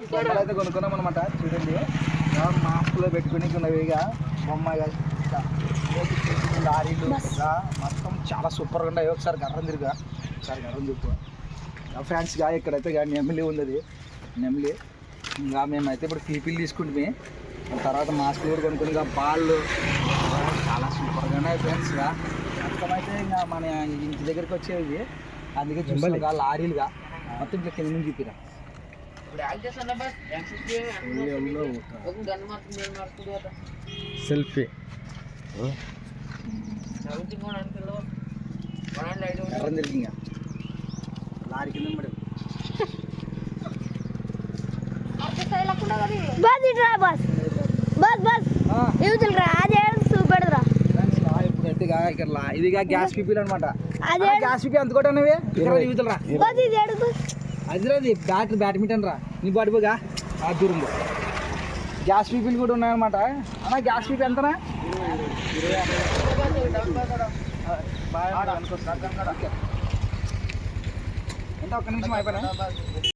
బొమ్మలు అయితే కొనుక్కున్నాం అనమాట చూడండి మాస్క్లో పెట్టుకుని ఉన్నవిగా బొమ్మ ఇక లారీలు ఇలా మొత్తం చాలా సూపర్గా ఉన్నాయి. ఒకసారి గర్రం తిరుగా. ఒకసారి గర్రం తిరుగు ఫ్రెండ్స్గా ఇక్కడైతే ఇక నెమిలి ఉంది నెమిలి. ఇంకా మేమైతే ఇప్పుడు పీపీలు తీసుకుంటే తర్వాత మాస్క్ కూడా కొనుక్కుని ఇక బాళ్ళు. చాలా సూపర్గా ఉన్నాయి ఫ్రెండ్స్గా మొత్తం అయితే ఇంకా మన ఇంటి దగ్గరికి వచ్చేవి. అందుకే చూసుగా లారీలుగా. మొత్తం ఇట్లా కింద నుంచి చూపిరా. సెల్ఫీ గర్రం తిరిగి ఇంకా లారీ కింద పడి బస్ ఇట్రా బస్ బస్ బస్ యూతులరా అదే చూపెడదురా ఇప్పుడైతే ఇక ఇక్కడ లా- ఇదిగా గ్యాస్ పీపీలు అనమాట అదే గ్యాస్ పీపీ ఎంత కూడా అన్నవే ఇక్కడ యూతులరా బస్ ఇది అడుగు అదిరా అది బ్యాట్ బ్యాడ్మింటన్ రా. నీ పడిపోగా ఆ దూరం పో. గ్యాస్ పీపీలు కూడా ఉన్నాయన్నమాట. అన్న గ్యాస్ పీపీ ఎంతనా. ఎంత? ఒక్క నిమిషం అయిపోయినా?